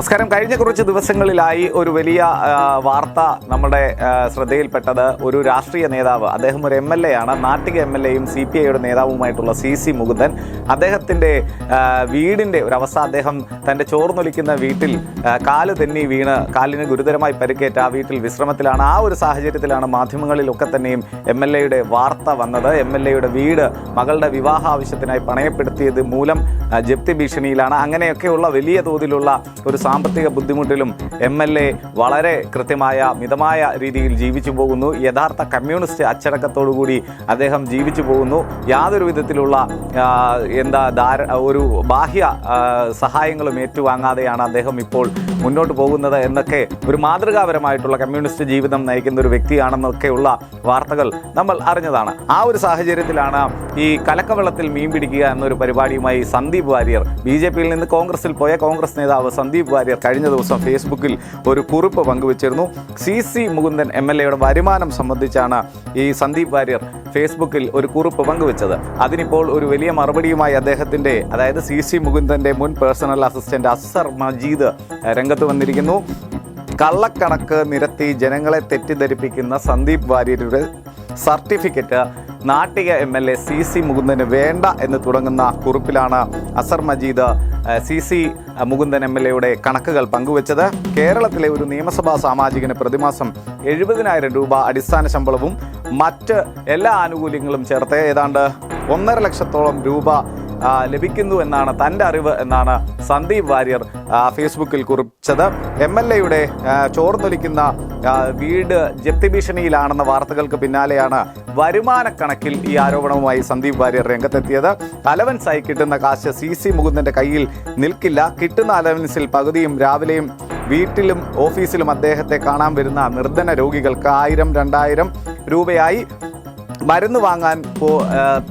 നമസ്കാരം. കഴിഞ്ഞ കുറച്ച് ദിവസങ്ങളിലായി ഒരു വലിയ വാർത്ത നമ്മുടെ ശ്രദ്ധയിൽപ്പെട്ടത് ഒരു രാഷ്ട്രീയ നേതാവ് അദ്ദേഹം ഒരു എം എൽ എ ആണ്. നാട്ടിക എം എൽ എയും സി പി ഐയുടെ നേതാവുമായിട്ടുള്ള സി സി മുകുന്ദൻ അദ്ദേഹത്തിന്റെ വീടിന്റെ ഒരു അവസ്ഥ അദ്ദേഹം തന്റെ ചോർന്നൊലിക്കുന്ന വീട്ടിൽ കാൽ തെന്നി വീണ് കാലിന് ഗുരുതരമായി പരിക്കേറ്റ് ആ വീട്ടിൽ വിശ്രമത്തിലാണ്. ആ ഒരു സാഹചര്യത്തിലാണ് മാധ്യമങ്ങളിലൊക്കെ തന്നെയും എം എൽ എയുടെ വാർത്ത വന്നത്. എം എൽ എയുടെ വീട് മകളുടെ വിവാഹ ആവശ്യത്തിനായി പണയപ്പെടുത്തിയത് മൂലം ജപ്തി ഭീഷണിയിലാണ്. അങ്ങനെയൊക്കെയുള്ള വലിയ തോതിലുള്ള ഒരു സാമ്പത്തിക ബുദ്ധിമുട്ടിലും എം എൽ എ വളരെ കൃത്യമായ മിതമായ രീതിയിൽ ജീവിച്ചു പോകുന്നു. യഥാർത്ഥ കമ്മ്യൂണിസ്റ്റ് അച്ചടക്കത്തോടുകൂടി അദ്ദേഹം ജീവിച്ചു പോകുന്നു. യാതൊരു വിധത്തിലുള്ള എന്താ ധാര ഒരു ബാഹ്യ സഹായങ്ങളും ഏറ്റുവാങ്ങാതെയാണ് അദ്ദേഹം ഇപ്പോൾ മുന്നോട്ട് പോകുന്നത് എന്നൊക്കെ ഒരു മാതൃകാപരമായിട്ടുള്ള കമ്മ്യൂണിസ്റ്റ് ജീവിതം നയിക്കുന്ന ഒരു വ്യക്തിയാണെന്നൊക്കെയുള്ള വാർത്തകൾ നമ്മൾ അറിഞ്ഞതാണ്. ആ ഒരു സാഹചര്യത്തിലാണ് ഈ കലക്കവെള്ളത്തിൽ മീൻ പിടിക്കുക എന്നൊരു പരിപാടിയുമായി സന്ദീപ് വാര്യർ ബി ജെ പിയിൽ നിന്ന് കോൺഗ്രസിൽ പോയ കോൺഗ്രസ് നേതാവ് സന്ദീപ് വാര്യർ കഴിഞ്ഞ ദിവസം ഫേസ്ബുക്കിൽ ഒരു കുറിപ്പ് പങ്കുവച്ചിരുന്നു. C C Mukundan M L എയുടെ വരുമാനം സംബന്ധിച്ചാണ് ഈ സന്ദീപ് വാര്യർ ഫേസ്ബുക്കിൽ ഒരു കുറിപ്പ് പങ്കുവച്ചത്. അതിനിപ്പോൾ ഒരു വലിയ മറുപടിയുമായി അദ്ദേഹത്തിന്റെ അതായത് സി സി മുകുന്ദന്റെ മുൻ പേഴ്സണൽ അസിസ്റ്റന്റ് അസർ മജീദ് രംഗത്ത് വന്നിരിക്കുന്നു. കള്ളക്കണക്ക് നിരത്തി ജനങ്ങളെ തെറ്റിദ്ധരിപ്പിക്കുന്ന സന്ദീപ് വാര്യരുടെ certificate Nattika M L A C C Mukundan വേണ്ട എന്ന് തുടങ്ങുന്ന കുറിപ്പിലാണ് Azhar Majeed C C Mukundan M L എയുടെ കണക്കുകൾ പങ്കുവച്ചത്. കേരളത്തിലെ ഒരു നിയമസഭാ സാമാജികന് പ്രതിമാസം എഴുപതിനായിരം രൂപ അടിസ്ഥാന ശമ്പളവും മറ്റ് എല്ലാ ആനുകൂല്യങ്ങളും ചേർത്ത്. ഏതാണ്ട് ഒന്നര ലക്ഷത്തോളം രൂപ ലഭിക്കുന്നു എന്നാണ് തന്റെ അറിവ് എന്നാണ് സന്ദീപ് വാര്യർ ഫേസ്ബുക്കിൽ കുറിച്ചത്. എം എൽ എയുടെ ചോർന്നൊലിക്കുന്ന വീട് ജപ്തി ഭീഷണിയിലാണെന്ന വാർത്തകൾക്ക് പിന്നാലെയാണ് വരുമാന കണക്കിൽ ഈ ആരോപണവുമായി സന്ദീപ് വാര്യർ രംഗത്തെത്തിയത്. അലവൻസായി കിട്ടുന്ന കാശ് സി സി മുകുന്ദന്റെ കയ്യിൽ നിൽക്കില്ല. കിട്ടുന്ന അലവൻസിൽ പകുതിയും രാവിലെയും വീട്ടിലും ഓഫീസിലും അദ്ദേഹത്തെ കാണാൻ വരുന്ന നിർധന രോഗികൾക്ക് ആയിരം രണ്ടായിരം രൂപയായി. മരുന്ന് വാങ്ങാൻ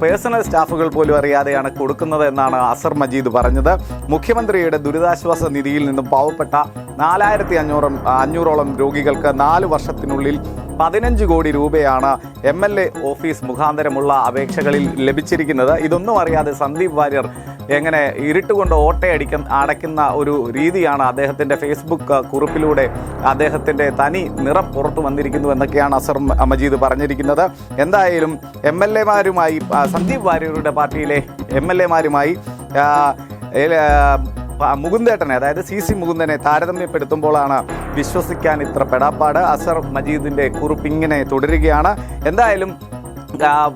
പേഴ്സണൽ സ്റ്റാഫുകൾ പോലും അറിയാതെയാണ് കൊടുക്കുന്നത് എന്നാണ് അസർ മജീദ് പറഞ്ഞത്. മുഖ്യമന്ത്രിയുടെ ദുരിതാശ്വാസ നിധിയിൽ നിന്നും പാവപ്പെട്ട നാലായിരത്തി അഞ്ഞൂറും അഞ്ഞൂറോളം രോഗികൾക്ക് നാല് വർഷത്തിനുള്ളിൽ പതിനഞ്ച് കോടി രൂപയാണ് എം എൽ എ ഓഫീസ് മുഖാന്തരമുള്ള അപേക്ഷകളിൽ ലഭിച്ചിരിക്കുന്നത്. ഇതൊന്നും അറിയാതെ സന്ദീപ് വാര്യർ എങ്ങനെ ഇരുട്ടുകൊണ്ട് ഓട്ടയടിക്ക അടയ്ക്കുന്ന ഒരു രീതിയാണ് അദ്ദേഹത്തിന്റെ ഫേസ്ബുക്ക് കുറിപ്പിലൂടെ അദ്ദേഹത്തിന്റെ തനി നിറം പുറത്തു വന്നിരിക്കുന്നു എന്നൊക്കെയാണ് അസർ മജീദ് പറഞ്ഞിരിക്കുന്നത്. എന്തായാലും എം എൽ എമാരുമായി സന്ദീപ് വാര്യരുടെ പാർട്ടിയിലെ എം എൽ എമാരുമായി മുകുന്ദേട്ടനെ അതായത് സി സി മുകുന്ദനെ താരതമ്യപ്പെടുത്തുമ്പോഴാണ് വിശ്വസിക്കാൻ ഇത്ര പെടാപ്പാട്. അസർ മജീദിന്റെ കുറിപ്പ് ഇങ്ങനെ തുടരുകയാണ്. എന്തായാലും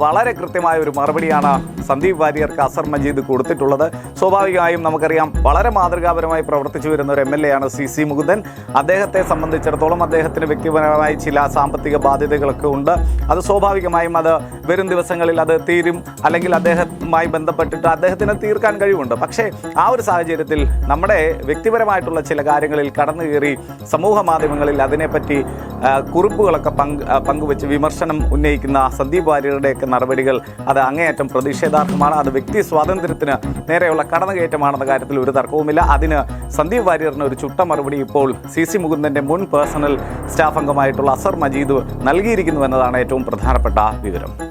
വളരെ കൃത്യമായ ഒരു മറുപടിയാണ് സന്ദീപ് വാര്യർക്ക് അസർ മജീദ് കൊടുത്തിട്ടുള്ളത്. സ്വാഭാവികമായും നമുക്കറിയാം വളരെ മാതൃകാപരമായി പ്രവർത്തിച്ചു വരുന്ന ഒരു എം എൽ എ ആണ് സി സി മുകുന്ദൻ. അദ്ദേഹത്തെ സംബന്ധിച്ചിടത്തോളം അദ്ദേഹത്തിന് വ്യക്തിപരമായി ചില സാമ്പത്തിക ബാധ്യതകളൊക്കെ ഉണ്ട്. അത് സ്വാഭാവികമായും അത് വരും ദിവസങ്ങളിൽ അത് തീരും. അല്ലെങ്കിൽ അദ്ദേഹവുമായി ബന്ധപ്പെട്ടിട്ട് അദ്ദേഹത്തിന് തീർക്കാൻ കഴിവുണ്ട്. പക്ഷേ ആ ഒരു സാഹചര്യത്തിൽ നമ്മുടെ വ്യക്തിപരമായിട്ടുള്ള ചില കാര്യങ്ങളിൽ കടന്നു കയറി സമൂഹ മാധ്യമങ്ങളിൽ അതിനെപ്പറ്റി കുറിപ്പുകളൊക്കെ പങ്ക് പങ്കുവെച്ച് വിമർശനം ഉന്നയിക്കുന്ന സന്ദീപ് വാര്യരുടെയൊക്കെ നടപടികൾ അത് അങ്ങേയറ്റം പ്രതിഷേധാർഹമാണ്. അത് വ്യക്തി സ്വാതന്ത്ര്യത്തിന് നേരെയുള്ള കടന്നുകയറ്റമാണെന്ന കാര്യത്തിൽ ഒരു തർക്കവുമില്ല. അതിന് സന്ദീപ് വാര്യറിന് ഒരു ചുട്ട മറുപടി ഇപ്പോൾ സി സി മുകുന്ദന്റെ മുൻ പേഴ്സണൽ സ്റ്റാഫ് അംഗമായിട്ടുള്ള അസർ മജീദ് നൽകിയിരിക്കുന്നു എന്നതാണ് ഏറ്റവും പ്രധാനപ്പെട്ട വിവരം.